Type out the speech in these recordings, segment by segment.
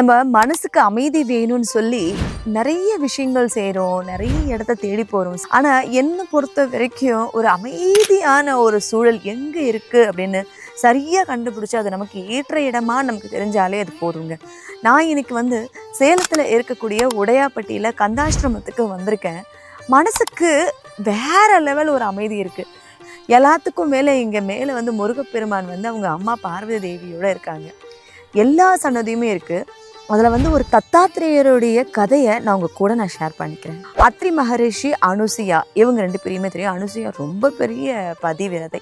நம்ம மனசுக்கு அமைதி வேணும்னு சொல்லி நிறைய விஷயங்கள் செய்கிறோம் நிறைய இடத்த தேடி போகிறோம் ஆனால் என்னை பொறுத்த வரைக்கும் ஒரு அமைதியான ஒரு சூழல் எங்கே இருக்குது அப்படின்னு சரியாக கண்டுபிடிச்சி அது நமக்கு ஏற்ற இடமா நமக்கு தெரிஞ்சாலே அது போதுங்க. நான் இன்னைக்கு வந்து சேலத்தில் இருக்கக்கூடிய உடையாப்பட்டியில் கந்தாஷ்டிரமத்துக்கு வந்திருக்கேன். மனசுக்கு வேற லெவல் ஒரு அமைதி இருக்குது எல்லாத்துக்கும் மேலே இங்கே மேலே வந்து முருகப்பெருமான் வந்து அவங்க அம்மா பார்வதி தேவியோட இருக்காங்க. எல்லா சன்னதியுமே இருக்குது அதில் வந்து ஒரு தத்தாத்திரேயருடைய கதையை நான் உங்கள் கூட நான் ஷேர் பண்ணிக்கிறேன். அத்ரி மகரிஷி அனுசியா இவங்க ரெண்டு பேரையுமே தெரியும். அனுசியா ரொம்ப பெரிய பதிவிரதை.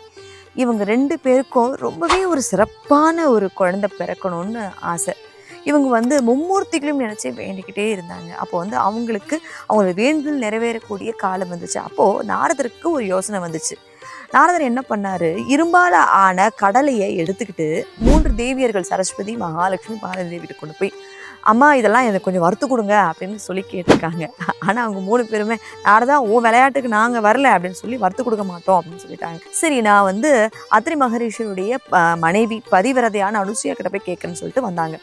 இவங்க ரெண்டு பேருக்கும் ரொம்பவே ஒரு சிறப்பான ஒரு குழந்தை பிறக்கணும்னு ஆசை. இவங்க வந்து மும்மூர்த்திகளும் நினச்சி வேண்டிக்கிட்டே இருந்தாங்க. அப்போ வந்து அவங்களுக்கு அவங்களோட வேண்டுதல் நிறைவேறக்கூடிய காலம் வந்துச்சு. அப்போது நாரதருக்கு ஒரு யோசனை வந்துச்சு. நாரதர் என்ன பண்ணாரு? இரும்பால ஆன கடலையை எடுத்துக்கிட்டு மூன்று தேவியர்கள் சரஸ்வதி மகாலட்சுமி பாரதி தேவிட்டு கொண்டு போய் அம்மா இதெல்லாம் எனக்கு கொஞ்சம் வறுத்து கொடுங்க அப்படின்னு சொல்லி கேட்டிருக்காங்க. ஆனால் அவங்க மூணு பேருமே நாரதா ஓ விளையாட்டுக்கு நாங்கள் வரல அப்படின்னு சொல்லி வறுத்து கொடுக்க மாட்டோம் அப்படின்னு சொல்லிட்டாங்க. சரி நான் வந்து அத்ரி மகரிஷியுடைய மனைவி பதிவிரதையான அனுசுயா கிட்ட போய் கேட்கறேன்னு சொல்லிட்டு வந்தாங்க.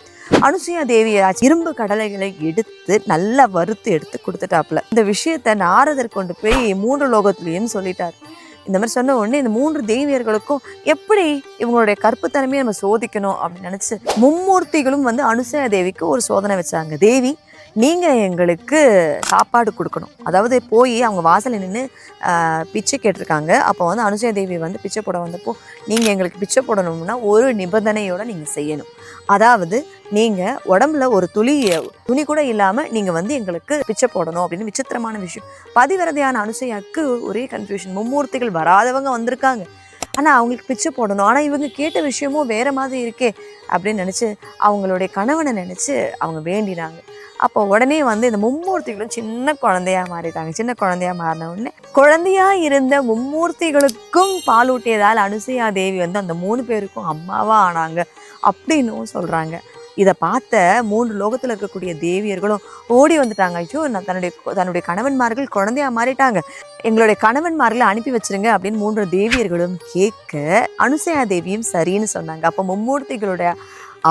அனுசுயா தேவியாச்சு இரும்பு கடலைகளை எடுத்து நல்லா வறுத்து எடுத்து கொடுத்துட்டாப்புல. இந்த விஷயத்த நாரதர் கொண்டு போய் மூன்று லோகத்துலேயும் சொல்லிட்டார். இந்த மாதிரி சொன்ன உடனே இந்த மூன்று தேவியர்களுக்கும் எப்படி இவங்களுடைய கற்புத்தனமையை நம்ம சோதிக்கணும் அப்படின்னு நினச்சி மும்மூர்த்திகளும் வந்து அனுசயா தேவிக்கு ஒரு சோதனை வச்சாங்க. தேவி நீங்கள் எங்களுக்கு சாப்பாடு கொடுக்கணும். அதாவது போய் அவங்க வாசலில் நின்று பிச்சை கேட்டிருக்காங்க. அப்போ வந்து அனுசயா தேவி வந்து பிச்சை போட வந்தப்போ நீங்கள் எங்களுக்கு பிச்சை போடணும்னா ஒரு நிபந்தனையோடு நீங்கள் செய்யணும். அதாவது நீங்கள் உடம்புல ஒரு துளி துணி கூட இல்லாமல் நீங்கள் வந்து எங்களுக்கு பிச்சை போடணும் அப்படின்னு விசித்திரமான விஷயம். பதிவிரதையான அனுசையாக்கு ஒரே கன்ஃபியூஷன் மும்மூர்த்திகள் வராதவங்க வந்திருக்காங்க. ஆனால் அவங்களுக்கு பிச்சை போடணும். ஆனால் இவங்க கேட்ட விஷயமும் வேற மாதிரி இருக்கே அப்படின்னு நினச்சி அவங்களுடைய கணவனை நினச்சி அவங்க வேண்டினாங்க. அப்போ உடனே வந்து இந்த மும்மூர்த்திகளும் சின்ன குழந்தையா மாறிட்டாங்க. சின்ன குழந்தையா மாறின உடனே குழந்தையா இருந்த மும்மூர்த்திகளுக்கும் பாலூட்டியதால் அனுசையா தேவி வந்து அந்த மூணு பேருக்கும் அம்மாவா ஆனாங்க அப்படின்னும் சொல்கிறாங்க இதை பார்த்த மூன்று லோகத்தில் இருக்கக்கூடிய தேவியர்களும் ஓடி வந்துட்டாங்க. ஐயோ நான் தன்னுடைய தன்னுடைய கணவன்மார்கள் குழந்தையாக மாறிட்டாங்க. எங்களுடைய கணவன்மார்களை அனுப்பி வச்சிருங்க அப்படின்னு மூன்று தேவியர்களும் கேட்க அனுசயா தேவியும் சரின்னு சொன்னாங்க. அப்போ மும்மூர்த்திகளுடைய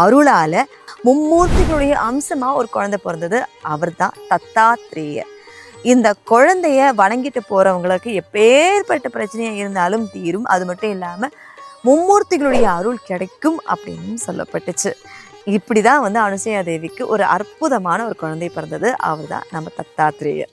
அருளால மும்மூர்த்திகளுடைய அம்சமா ஒரு குழந்தை பிறந்தது. அவர்தான் தத்தாத்ரேயர் இந்த குழந்தைய வணங்கிட்டு போறவங்களுக்கு எப்பேற்பட்ட பிரச்சனையா இருந்தாலும் தீரும். அது மட்டும் இல்லாம மும்மூர்த்திகளுடைய அருள் கிடைக்கும் அப்படின்னு சொல்லப்பட்டுச்சு. இப்படி தான் வந்து அனுசயா தேவிக்கு ஒரு அற்புதமான ஒரு குழந்தை பிறந்தது. அவர் தான் நம்ம தத்தாத்ரேயர்.